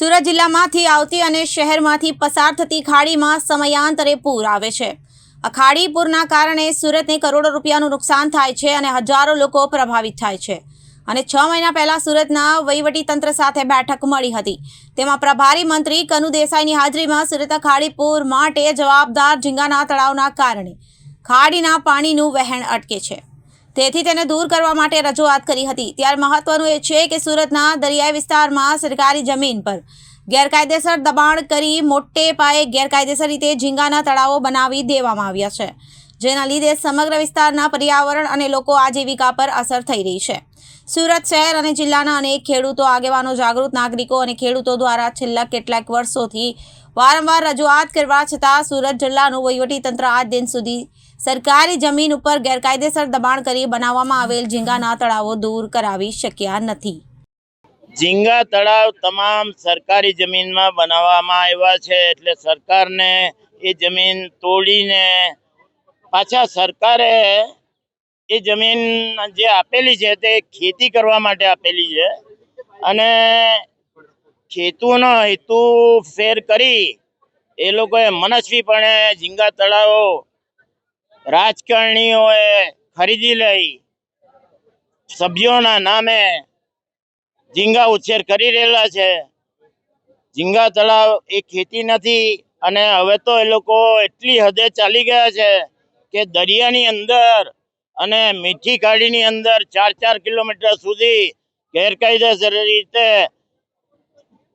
સુરત જિલ્લામાંથી આવતી અને શહેરમાંથી પસાર થતી ખાડીમાં સમયાંતરે પૂર આવે છે. આ ખાડી પૂરના કારણે સુરતને કરોડો રૂપિયાનું નુકસાન થાય છે અને હજારો લોકો પ્રભાવિત થાય છે. અને છ મહિના પહેલાં સુરતના વહીવટી તંત્ર સાથે બેઠક મળી હતી. તેમાં પ્રભારી મંત્રી કનુ દેસાઈની હાજરીમાં સુરત ખાડી પૂર માટે જવાબદાર ઝીંગાના તળાવના કારણે ખાડીના પાણીનું વહેણ અટકે છે. તેથી તેને દૂર કરવા માટે રજૂઆત કરી હતી. ત્યારે મહત્વનું એ છે કે સુરતના દરિયાઈ વિસ્તારમાં સરકારી જમીન પર ગેરકાયદેસર દબાણ કરી મોટે પાયે ગેરકાયદેસર રીતે ઝીંગાના તળાવો બનાવી દેવામાં આવ્યા છે, જેના લીધે સમગ્ર વિસ્તારના પર્યાવરણ અને લોકો આજીવિકા પર અસર થઈ રહી છે. સુરત શહેર અને જિલ્લાના અનેક ખેડૂતો, આગેવાનો, જાગૃત નાગરિકો અને ખેડૂતો દ્વારા છેલ્લા કેટલાક વર્ષોથી વારંવાર રજૂઆત કરવા છતાં સુરત જિલ્લાનું વહીવટીતંત્ર આજ દિન સુધી સરકારી જમીન ઉપર ગેરકાયદેસર દબાણ કરી બનાવવામાં આવેલ ઝીંગાના તળાવો દૂર કરાવી શક્યા નથી. ઝીંગા તળાવ તમામ સરકારી જમીનમાં બનાવવામાં આવ્યા છે એટલે સરકારને એ જમીન તોડીને પાછા સરકારે એ જમીન જે આપેલી છે તે ખેતી કરવા માટે આપેલી છે. અને ખેતુનો હેતુ ફેર કરી એ લોકોએ મનસ્વીપણે ઝીંગા તળાવો રાજકારણીઓએ ખરીદી લઈ સભ્યોના નામે ઝીંગા ઉછેર કરી રહેલા છે. ઝીંગા તળાવ એ ખેતી નથી અને હવે તો એ લોકો એટલી હદે ચાલી ગયા છે કે દરિયાની અંદર અને મીઠી કાઢીની અંદર ચાર ચાર કિલોમીટર સુધી ગેરકાયદેસર રીતે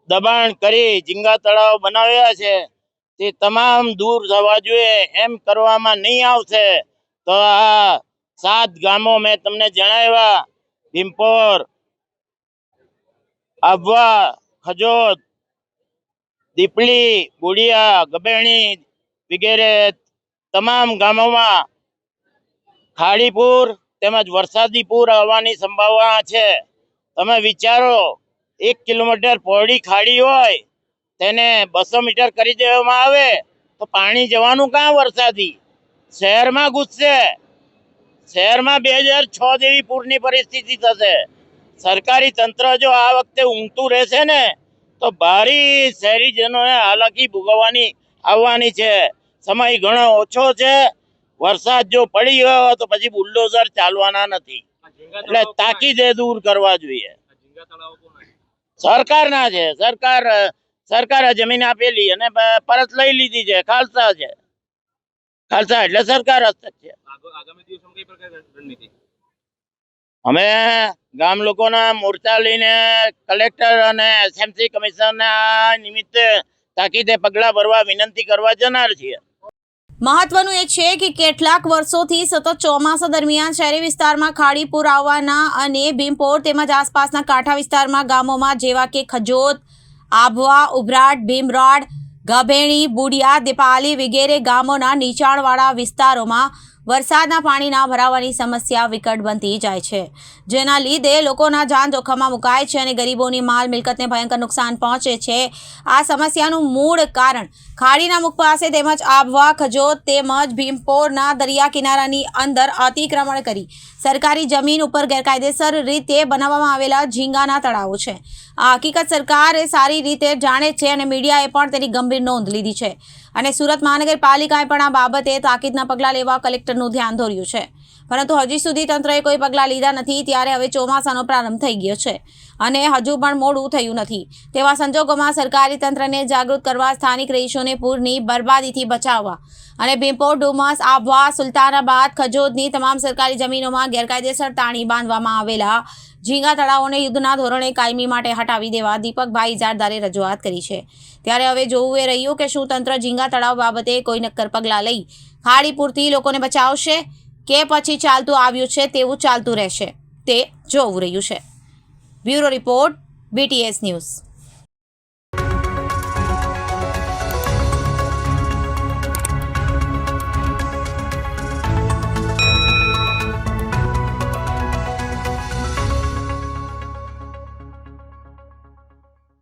દબાણ કરી ઝીંગા તળાવ બનાવ્યા છે. તે તમામ દૂર થવા જોઈએ. એમ કરવામાં નહીં આવશે. તો આ સાત ગામો મેં તમને જણાવ્યા. ભીમપોર, આભવા, ખજોદ, દીપલી, બુડિયા, ગબેણી વગેરે તમામ ગામોમાં ખાડીપુર તેમજ વરસાદી પૂર આવવાની સંભાવના છે. તમે વિચારો એક કિલોમીટર પહોળી ખાડી હોય તેને બસો મીટર કરી દેવામાં આવે તો પાણી જવાનું કાં વરસાદી? શહેરમાં ઘૂસશે. શહેરમાં બે હજાર છ જેવી પૂરની પરિસ્થિતિ થશે. સરકારી તંત્ર જો આ વખતે ઊંઘતું રહેશે ને તો ભારી શહેરીજનોને હાલાકી ભોગવવાની આવવાની છે. સમય ઘણો ઓછો છે. વરસાદ જો પડી ગયો તો પછી બુલડોઝર ચાલવાના નથી. એટલે તાકીદે દૂર કરવા જોઈએ. સરકારના છે સરકાર સરકારે જમીન આપેલી અને પરત લઈ લીધી છે ખાલસા છે. ખાલસા એટલે સરકાર હસ્તક છે. અમે ગામ લોકોના મોરચા લઈને કલેક્ટર અને એસએમસી કમિશનરના નિમિત્તે તાકીદે પગલાં ભરવા વિનંતી કરવા જનાર છીએ. મહત્વનું એ છે કે કેટલાક વર્ષોથી સતત ચોમાસા દરમિયાન શહેરી વિસ્તારમાં ખાડી પૂર આવવાના અને ભીમપોર તેમજ આસપાસના કાંઠા વિસ્તારમાં ગામોમાં જેવા કે ખજોત આભવા, ઉભરાટ, ભીમરાડ, ગભેણી, બુડિયા, દીપાલી વગેરે ગામોના નીચાણવાળા વિસ્તારોમાં વરસાદના પાણીના ભરાવાની સમસ્યા વિકટ બનતી જાય છે. જેના લીધે લોકોના જાન જોખમમાં મુકાય છે અને ગરીબોની માલ મિલકતને ભયંકર નુકસાન પહોંચે છે. આ સમસ્યાનું મૂળ કારણ ખાડીના મુખ પાસે તેમજ આબવા ખજોત તેમજ ભીમપોરના દરિયા કિનારાની અંદર અતિક્રમણ કરી સરકારી જમીન ઉપર ગેરકાયદેસર રીતે બનાવવામાં આવેલા ઝીંગાના તળાવો છે. આ હકીકત સરકારે સારી રીતે જાણે છે અને મીડિયાએ પણ તેની ગંભીર નોંધ લીધી છે. અને સુરત મહાનગરપાલિકાએ પણ આ બાબતે તાકીદના પગલાં લેવા કલેક્ટરનું ધ્યાન દોર્યું છે. પરંતુ હજી સુધી તંત્રએ કોઈ પગલાં લીધા નથી, ત્યારે હવે ચોમાસાનો પ્રારંભ થઈ ગયો છે અને હજુ પણ મોડું થયું નથી. તેવા સંજોગોમાં સરકારી તંત્રને જાગૃત કરવા સ્થાનિક રહીશોને પૂરની બરબાદીથી બચાવવા અને ભીમપોર, ડુમસ આબવા સુલતાનાબાદ, ખજોદની તમામ સરકારી જમીનોમાં ગેરકાયદેસર તાણી બાંધવામાં આવેલા ઝીંગા તળાવોને યુદ્ધના ધોરણે કાયમી માટે હટાવી દેવા દીપકભાઈ ઇજારદારે રજૂઆત કરી છે. ત્યારે હવે જોવું એ રહ્યું કે શું તંત્ર ઝીંગા તળાવ બાબતે કોઈ નક્કર પગલાં લઈ ખાડી લોકોને બચાવશે કે પછી ચાલતું આવ્યું છે તેવું ચાલતું રહેશે તે જોવું રહ્યું છે. Bureau report BTS news.